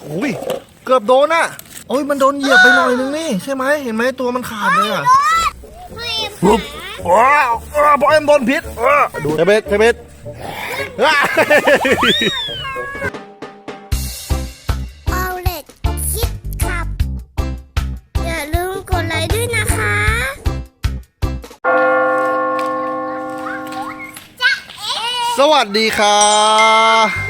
โอ้โหเกือบโดนอะโอ้ยมันโดนเหยียบไปหน่อยนึงนี่ใช่ไหมเห็นไหมตัวมันขาดเลยอะไม่เอ็มปุ๊บว้าวว้าวบอลเอ็มโดนพิษเออดูเทเบสเทเบสว้าวเอาเล็ดคิดขับ อย่าลืมกดไลค์ด้วยนะคะจ๊ะเอ๊ะสวัสดีครับ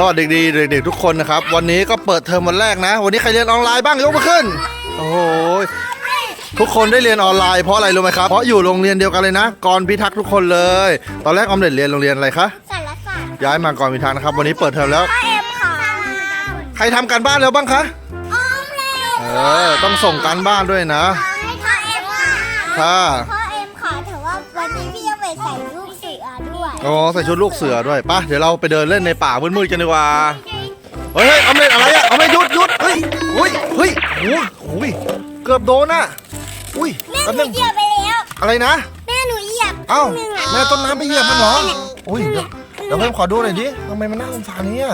สวัสดีดีเด็กๆทุกคนนะครับ วันนี้ก็เปิดเทอมวันแรกนะ วันนี้ใครเรียนออนไลน์บ้างยกมือขึ้น โอ้โหทุกคนได้เรียนออนไลน์เพราะอะไรรู้ไหมครับเพราะอยู่โรงเรียนเดียวกันเลยนะกรพิทักษ์ทุกคนเลย ตอนแรกออมเด็ดเรียนโรงเรียนอะไรคะสารศาสตร์ย้ายมากรพิทักษ์นะครับ วันนี้เปิดเทอมแล้วพ่อเอ็มค่ะใครทำการบ้านแล้วบ้างคะออมเล็ตเออต้องส่งการบ้านด้วยนะพ่อเอ็มค่ะค่ะพ่อเอ็มค่ะแต่ว่าวันนี้พี่จะไปใส่ลูกเสือด้ วยอ๋อใส่ชุดลูกเสือด้วยป่ะเดี๋ยวเราไปเดินเล่นในป่ามืดๆกันดีกว่าเฮ้ยเฮ้ยเอาเล่นอะไรอะเอาไม่หยุดหยุดเฮ้ยเฮ้ยเฮ้ยโอ้ยโอ้ยเกือบโดนอะอุ้ยแม่แป๊บหนูนึงเหยียบไปแล้วอะไรนะ แม่หนูเหยียบเอ้าหนึ่งอะแม่ต้นน้ำไปเหยียบมันเหรออุ้ยเดี๋ยวเดี๋ยวเพิ่มขอดูหน่อยดิทำไมมันน่าสงสารเนี่ย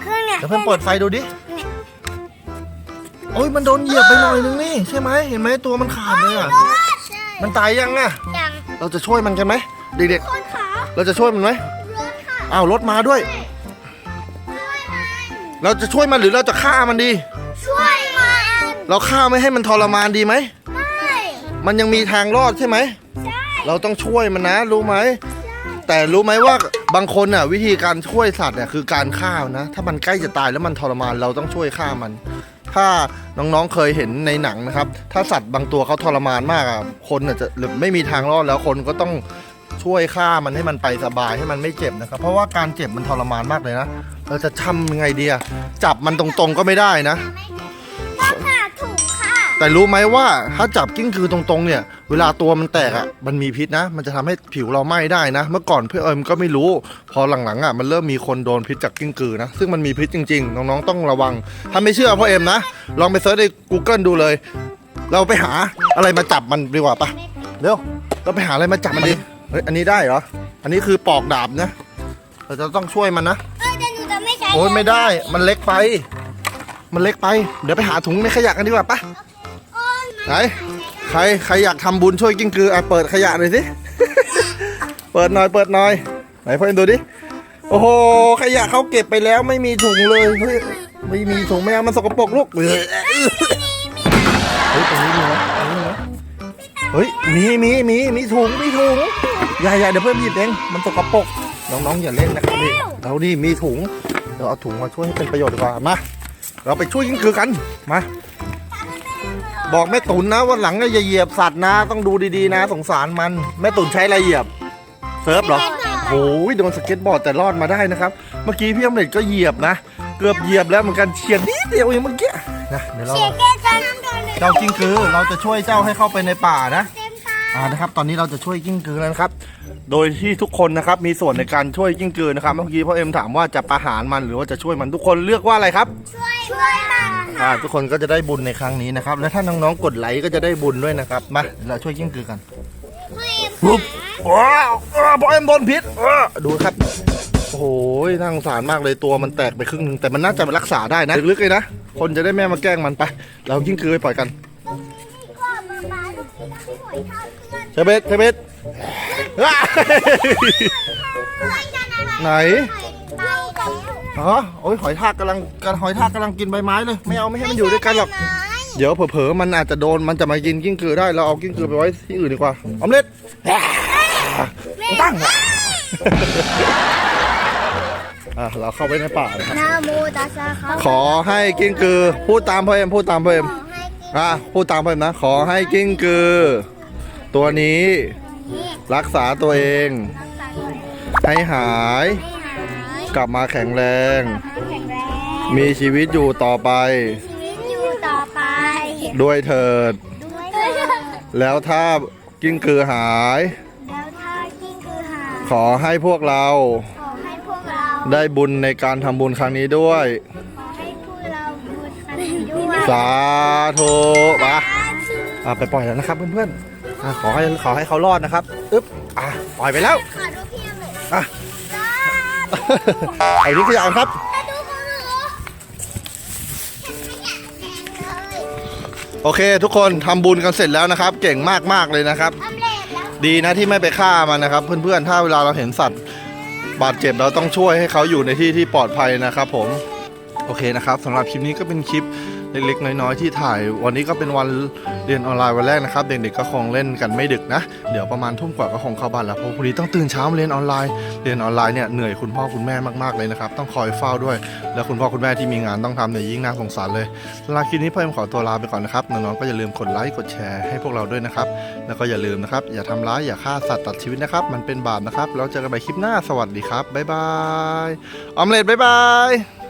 เครื่องเนี่ยเดี๋ยวเพิ่มเปิดไฟดูดิโอ้ยมันโดนเหยียบไปหน่อยนึงนี่ใช่ไหมเห็นไหมตัวมันขาดเลยอะมันตายยังอะยังเราจะช่วยมันกันไหมเด็กคนขาๆ เราจะช่วยมันไหมรถค่ะอ้าวรถมาด้วยเราจะช่วยมันหรือเราจะฆ่ามันดี ช่วยมันเราฆ่าไม่ให้มันทรมานดีไหม ไม่มันยังมีทางรอดใช่ไหม ใช่เราต้องช่วยมันนะ รู้ไหม แต่รู้ไหมว่าบางคนน่ะวิธีการช่วยสัตว์เนี่ยคือการฆ่ามันนะ ถ้ามันใกล้จะตายแล้วมันทรมานเราต้องช่วยฆ่ามัน ถ้าน้องๆเคยเห็นในหนังนะครับ ถ้าสัตว์บางตัวเขาทรมานมากอะคนน่ะจะหรือไม่มีทางรอดแล้วคนก็ต้อง ช่วยฆ่ามันให้มันไปสบายให้มันไม่เจ็บนะครับ เพราะว่าการเจ็บมันทรมานมากเลยนะเราจะทำยังไงดีอะจับมันตรงๆก็ไม่ได้นะ ต้องหาถุงค่ะแต่รู้ไหมว่าถ้าจับกิ้งกือตรงๆเนี่ย เวลาตัวมันแตกอะมันมีพิษนะ มันจะทำให้ผิวเราไหม้ได้นะ เมื่อก่อนเพื่อนเอิมก็ไม่รู้ พอหลังๆอะมันเริ่มมีคนโดนพิษจากกิ้งกือนะ ซึ่งมันมีพิษจริงๆ น้องๆต้องระวัง ถ้าไม่เชื่อพ่อเอ็มนะ ลองไปเซิร์ชใน Google ดูเลย เราไปหาอะไรมาจับมันดีกว่าปะเร็วเราไปหาอะไรมาจับมันดิเฮ้ยอันนี้ได้เหรอ อันนี้คือปอกดาบนะเราจะต้องช่วยมันนะเออแต่หนูจะไม่ใช้โอ้ยไม่ได้มันเล็กไป มันเล็กไป เดี๋ยวไปหาถุงในขยะกันดีกว่าปะโอ้ยไหนใครใครอยากทำบุญช่วยกิ้งกืออะเปิดขยะหน่อยสิ เปิดหน่อยเปิดหน่อยไหนเพื่อนดูดิโอ้โหขยะเขาเก็บไปแล้วไม่มีถุงเลยเฮ้ยไม่มีถุงไม่เอามันสกปรกลูก เฮ้ยมีมีมีมีถุงมีถุงอย่าอย่าเดี๋ยวเพื่อนหยิบเองมันสกปรกน้องๆอย่าเล่นนะครับนี่เรานี่มีถุงเดี๋ยวเอาถุงมาช่วยให้เป็นประโยชน์ดีกว่ามาเราไปช่วยกิ้งกือกันมาบอกแม่ตุนนะวันหลังอย่าเหยียบสัตว์นะต้องดูดีๆนะ สงสารมันแม่ตุนใช้อะไรเหยียบเซิร์ฟเหรอโอ้ยโดนสเก็ตบอร์ดแต่รอดมาได้นะครับ เมื่อกี้พี่อมเล็ดก็เหยียบนะ เกือบเหยียบแล้วเหมือนกันเฉียดนิดเดียวเองเมื่อกี้นะเดี๋ยวเราเสียแก้จังโดน เลยเจ้ากิ้งกือเราจะช่วยเจ้าให้เข้าไปในป่านะ เต็มตาอ่านะครับ ตอนนี้เราจะช่วยกิ้งกือแล้วนะครับ โดยที่ทุกคนนะครับมีส่วนในการช่วยกิ้งกือนะครับ เมื่อกี้พ่อเอ็มถามว่าจะประหารมันหรือว่าจะช่วยมันทุกคนเลือกว่าอะไรครับ ช่วยช่วยมันอ่าทุกคนก็จะได้บุญในครั้งนี้นะครับ และถ้าน้องๆกดไลค์ก็จะได้บุญด้วยนะครับ มาเดี๋ยวเราช่วยกิ้งกือกัน ไม่เอ็มปุ๊บว้าวอ้าวพ่อเอ็มโดนพิษอ้าวดูครับ โอ้โหน่าสงสารมากเลยตัวมันแตกไปครึ่งหนึงแต่มันน่าจะรักษาได้นะ ลึกๆเลยนะ คนจะได้แม่มาแกล้งมันไป เรากิ้งกือไปปล่อยกันก็มาบ้านลูกที่ต้องหวยเท่าเพื่อนเชเบตเชเบตอ้าวไหนไปแล้วอ๋อโอ้ยหอยทากกำลังกหอยทากกำลังกินใบไม้เลย ไม่เอาไม่ให้มันอยู่ด้วยกันหรอก เดี๋ยวเผลอๆมันอาจจะโดนมันจะมากินกิ้งกือได้ เราเอากิ้งกือไปไว้ที่อื่นดีกว่าออมเล็ตตั้งอะ เราเข้าไปในป่านะครับนาโมตัสสะครับ ขอให้กิ้งกือ พูดตามพ่อเอ็มพูดตามพ่อเอ็มขอให้กินอะพูดตามพ่อเอ็มนะ ขอให้กิ้งกือ ตัวนี้นี่รักษาตัวเองรักษาหน่อยให้หายให้หาย กลับมาแข็งแรงให้แข็งแรง มีชีวิตอยู่ต่อไปชีวิตอยู่ต่อไปด้วยเถิดด้วยเถิด แล้วถ้ากิ้งกือหายแล้วถ้ากิ้งคือหาขอให้พวกเราข ได้บุญในการทำบุญครั้งนี้ด้วย ขอให้พวกเราบุญคันด้วยสาธุปะไปปล่อยแล้วนะครับเพื่อนๆขอให้ขอให้เขารอดนะครับอึ๊บอะปล่อยไปแล้วขอดูพี่เลยอะ ไอ้นี่ขยะครับโอเค ทุกคนทำบุญกันเสร็จแล้วนะครับ เก่งมากๆเลยนะครับดีนะที่ไม่ไปฆ่ามันนะครับ เพื่อนๆ ถ้าเวลาเราเห็นสัตว บาดเจ็บเราต้องช่วยให้เขาอยู่ในที่ที่ปลอดภัยนะครับผม โอเคนะครับสำหรับคลิปนี้ก็เป็นคลิป เล็กๆ น้อยๆ ที่ถ่าย วันนี้ก็เป็นวันเรียนออนไลน์วันแรกนะครับ เด็กๆก็คงเล่นกันไม่ดึกนะ เดี๋ยวประมาณทุ่มกว่าก็คงเข้าบ้านแล้วเพราะพรุ่งนี้ต้องตื่นเช้ามาเรียนออนไลน์ เรียนออนไลน์เนี่ยเหนื่อยคุณพ่อคุณแม่มากๆเลยนะครับ ต้องคอยเฝ้าด้วย แล้วคุณพ่อคุณแม่ที่มีงานต้องทำเนี่ยยิ่งน่าสงสารเลยสำหรับคลิปนี้พ่อเอ็มขอตัวลาไปก่อนนะครับน้องๆก็อย่าลืมกดไลค์กดแชร์ให้พวกเราด้วยนะครับแล้วก็อย่าลืมนะครับอย่าทำร้ายอย่าฆ่าสัตว์ตัดชีวิตนะครับมันเป็นบาปนะครับแล้วเจอกันใหม่คลิปหน้าสวัสดีครับบ๊ายบายออมเล็ตบ๊ายบาย